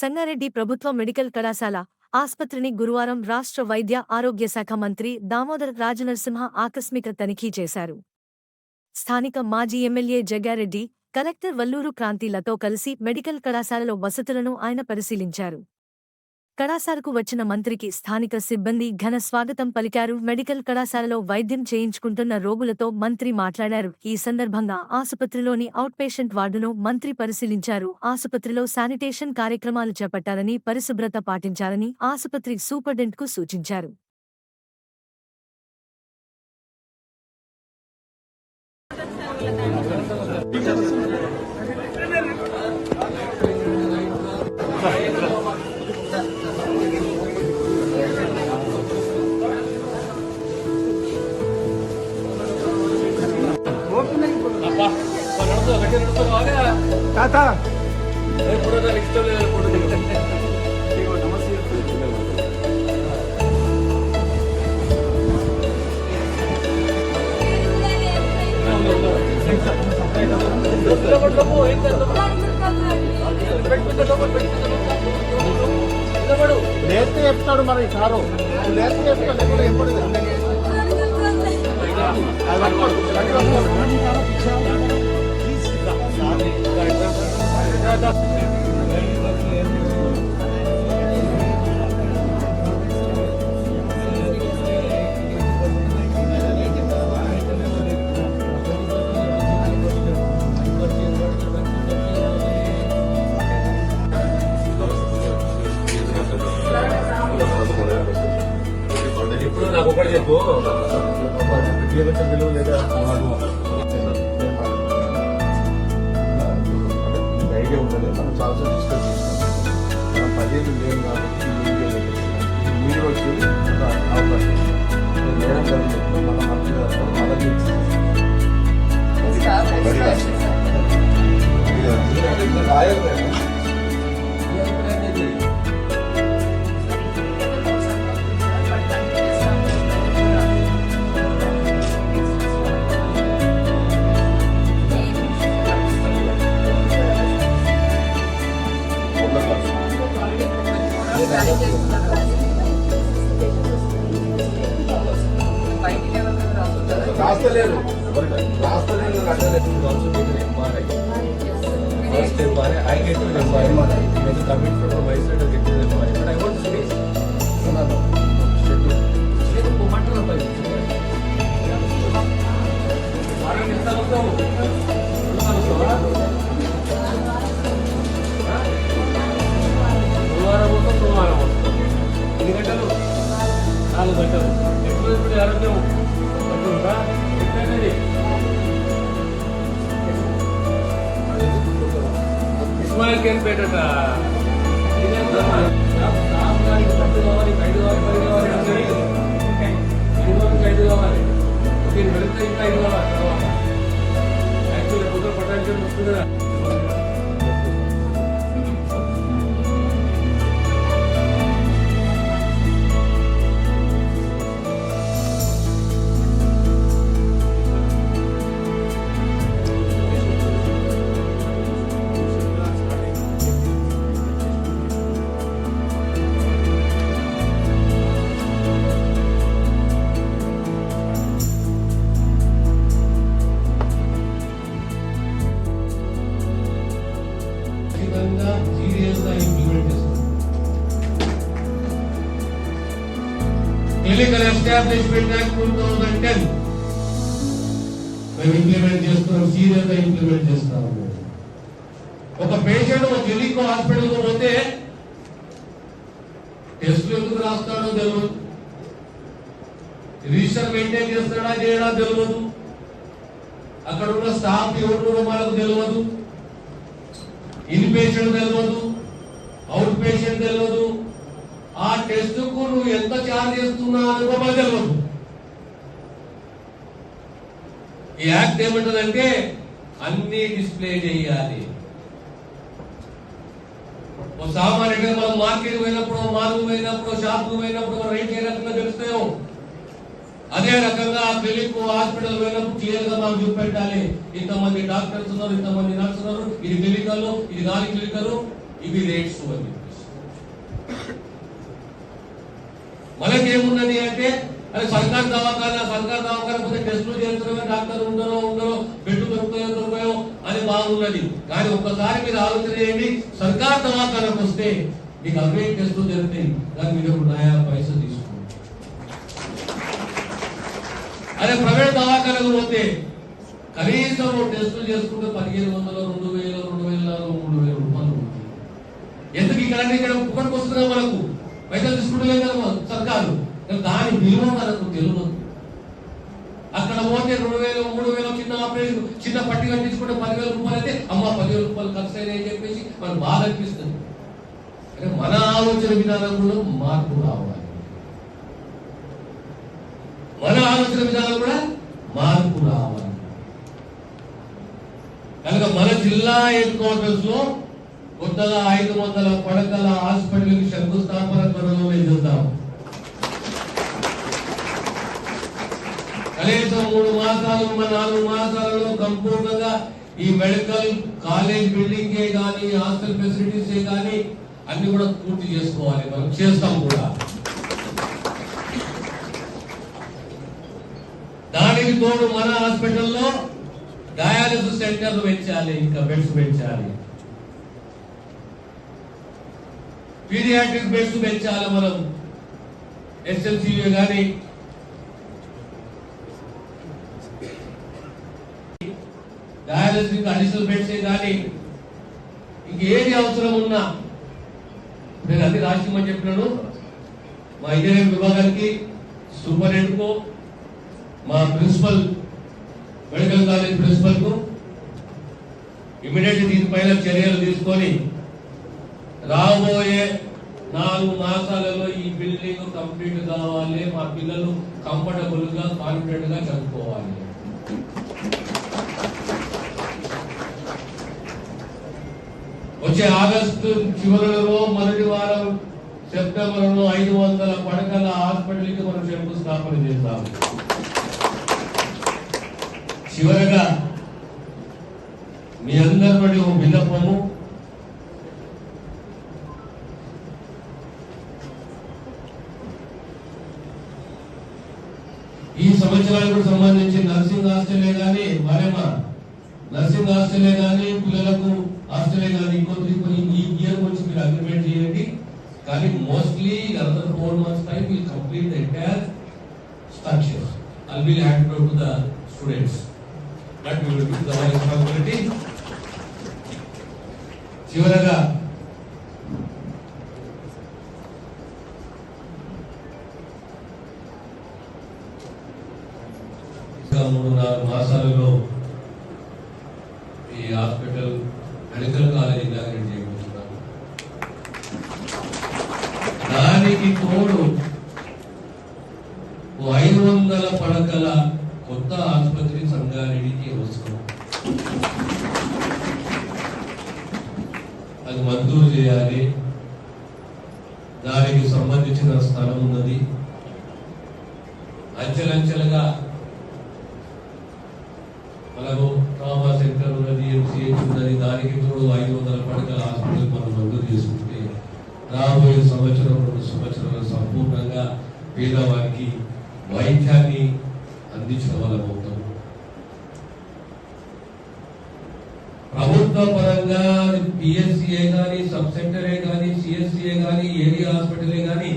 సంగారెడ్డి ప్రభుత్వ మెడికల్ కళాశాల ఆస్పత్రిని గురువారం రాష్ట్ర వైద్య ఆరోగ్య శాఖ మంత్రి దామోదర్ రాజనరసింహ ఆకస్మిక తనిఖీ చేశారు. స్థానిక మాజీ ఎమ్మెల్యే జగ్గారెడ్డి కలెక్టర్ వల్లూరు క్రాంతిలతో కలిసి మెడికల్ కళాశాలలో వసతులను ఆయన పరిశీలించారు. కళాశాలకు వచ్చిన మంత్రికి స్థానిక సిబ్బంది ఘన స్వాగతం పలికారు. మెడికల్ కళాశాలలో వైద్యం చేయించుకుంటున్న రోగులతో మంత్రి మాట్లాడారు. ఈ సందర్భంగా ఆసుపత్రిలోని అవుట్ పేషెంట్ వార్డును మంత్రి పరిశీలించారు. ఆసుపత్రిలో శానిటేషన్ కార్యక్రమాలు చేపట్టాలని పరిశుభ్రత పాటించాలని ఆసుపత్రి సూపర్డెంట్కు సూచించారు. లేస్తే చెప్తాడు మరి సారు. లేస్తే చెప్తాడు ఎప్పుడు ఎప్పుడు అది ఐడియా ఉండదు మనం చాలా డిస్కస్ చేస్తాం మనం పదిహేను కాబట్టి మీరు వచ్చి ఒక అవకాశం మేడం గారు మన రాస్తలేదు రాస్తలేదు ఫస్ట్ టైం బాగా I get to number commit from my side నాలుగు గంటలు. ఎప్పుడు ఇప్పుడు ఆరోగ్యం ఉంటుందా? ఎట్లయినది ఇస్మాయిల్ కేన్ పేటట ఐదు కావాలి పది కావాలి ఐదు కావాలి మీరు వెళితే ఇంకా ఐదు కావాలి. యాక్చువల్లీ పొద్దున పొటాన్షియల్ వస్తుంది కదా ఖచ్చితంగా సీరియస్గా ఇంప్లిమెంట్ చేస్తాం clinical establishment act two thousand ten మేము ఇంప్లిమెంట్ చేస్తున్నాం సీరియస్గా ఇంప్లిమెంట్ చేస్తున్నాం ఒక పేషెంట్ ఒక క్లినిక్ హాస్పిటల్కు పోతే టెస్టులు ఎందుకు రాస్తాడో తెలియదు రిజిస్టర్ మెయింటైన్ చేస్తాడా చేయడా తెలియదు అక్కడ ఉన్న స్టాఫ్ ఎవరు మనకు తెలియదు ఇన్ పేషెంట్ తెలియదు అవుట్ పేషెంట్ తెలియదు ఆ టెస్ట్కు నువ్వు ఎంత ఛార్జ్ చేస్తున్నా అని కూడా తెలియదు ఈ యాక్ట్ ఏమంటుందంటే అన్ని డిస్ప్లే చేయాలి. ఓ సామాన్యంగా మనం మార్కెట్ పోయినప్పుడు మాల్ పోయినప్పుడు షాప్ పోయినప్పుడు రైట్ రేట్ ఏ రకంగా ఫిలిప్ హాస్పిటల్ పోయినప్పుడు క్లియర్గా మాకు చూపెట్టాలి. ఇంతమంది డాక్టర్స్ ఉన్నారు ఇంతమంది నర్స్ ఉన్నారు. ఇది క్లినికల్ ఇది నాన్ క్లినికల్ ఇవి రేట్స్ అని మనకేమున్నది అంటే అరే సర్కార్ దవాఖానా సర్కార్ దవాఖానా పోతే టెస్టులు చేస్తున్నామే డాక్టర్ ఉండరో ఉండరో బెడ్ దొరుకుతాయో దొరుకుతాయో అని బాగున్నది కానీ ఒక్కసారి మీరు ఆలోచన చేయండి సర్కార్ దవాఖానకు వస్తే మీకు అవే టెస్టులు జరుగుతాయి దాని మీద నయా పైసలు తీసుకుంటారు. అదే ప్రైవేట్ దవాఖానకు పోతే కనీసం టెస్టులు చేసుకుంటే పదిహేను వందలు రెండు వేలు రెండు వేల మూడు వేల రూపాయలు ఉంటుంది. ఎందుకు ఇక్కడ ఇక్కడ కుక్కడికి వస్తున్నా మనకు? పైసలు తీసుకుంటలేదు కదా సర్కారు. దాని విలువ మనకు తెలియదు. అక్కడ పోతే రెండు వేలు మూడు వేలు చిన్న ఆపరేషన్ చిన్న పట్టి కట్టించుకుంటే పదివేల రూపాయలు అయితే అమ్మ పదివేల రూపాయలు ఖర్చు అయినాయి అని చెప్పేసి మనకు బాధ అనిపిస్తుంది. అంటే మన ఆలోచన విధానంలో మార్పు రావాలి. మన ఆలోచన విధానం కూడా మార్పు రావాలి. కనుక మన జిల్లా హెడ్ క్వార్టర్స్లో కొత్తగా ఐదు వందల పడకల హాస్పిటల్ శంకుస్థాపన త్వరలోనే చేద్దాం. కనీసం మూడు మాసాలు నాలుగు మాసాలలో సంపూర్ణంగా ఈ మెడికల్ కాలేజ్ బిల్డింగ్ కానీ హాస్టల్ ఫెసిలిటీస్ కానీ అన్ని కూడా పూర్తి చేసుకోవాలి. మనం చేస్తాం కూడా. దానికి తోడు మన హాస్పిటల్లో డయాలసిస్ సెంటర్లు పెంచాలి ఇంకా బెడ్స్ పెంచాలి. పీడియాట్రిక్ బెడ్స్ పెంచాలి మనం. ఎస్ఎల్సీవీ కానీ డయాలసిస్ అడిషనల్ బెడ్స్ కానీ ఇంకేది అవసరం ఉన్నా. నేను అది రాసిమని చెప్పినాను. మా ఇంజనీరింగ్ విభాగానికి సూపరింటెండెంట్కో మా ప్రిన్సిపల్ మెడికల్ కాలేజ్ ప్రిన్సిపల్కు ఇమీడియట్ దీనిపైన చర్యలు తీసుకొని రాబోయే నాలుగు మాసాలలో ఈ బిల్డింగ్ కంప్లీట్ కావాలి. మా పిల్లలు కంఫర్టబుల్గా కాన్ఫిడెంట్గా చదువుకోవాలి. వచ్చే ఆగస్టు చివరిలో మొదటి వారం సెప్టెంబర్లో ఐదు వందల పడకల హాస్పిటల్కి మనం శంకుస్థాపన చేస్తాము చివరగా మీ అందరి నుండి ఓ విన్నపము. ఈ సంవత్సరానికి సంబంధించి నర్సింగ్ హాస్టలే కానీ మరేమా? నర్సింగ్ హాస్టలే కానీ పిల్లలకు హాస్టలే కానీ ఇంకో ఈ ఇయర్ గురించి మీరు అగ్రిమెంట్ చేయండి. కానీ mostly another four months time will complete the entire structure. I will hand to the students the students. That will be the responsibility. చివరగా ఇంకా మూడు నాలుగు మాసాలలో ఈ హాస్పిటల్ మెడికల్ కాలేజ్ ఇనాగ్రేట్ చేయబోతున్నాను దానికి తోడు ఐదు వందల పడకల కొత్త ఆసుపత్రి సంగారెడ్డికి వస్తుంది అది మంజూరు చేయాలి. దానికి సంబంధించిన స్థలం ఉన్నది. అంచెలంచెలుగా మనము ట్రామా సెంటర్ ఉన్నది ఎంసీహెచ్ ఉన్నది. దానికి తోడు ఐదు వందల పడకల హాస్పిటల్ మనం మంజూరు చేసుకుంటే రాబోయే సంవత్సరం రెండు సంవత్సరాలు సంపూర్ణంగా పేదవారికి వైద్యాన్ని అందించిన వాళ్ళం అవుతాం ప్రభుత్వ పరంగా పిఎస్సిఏ కానీ సబ్ సెంటరే కానీ సిఎస్సిఏ కానీ ఏరియా హాస్పిటలే కానీ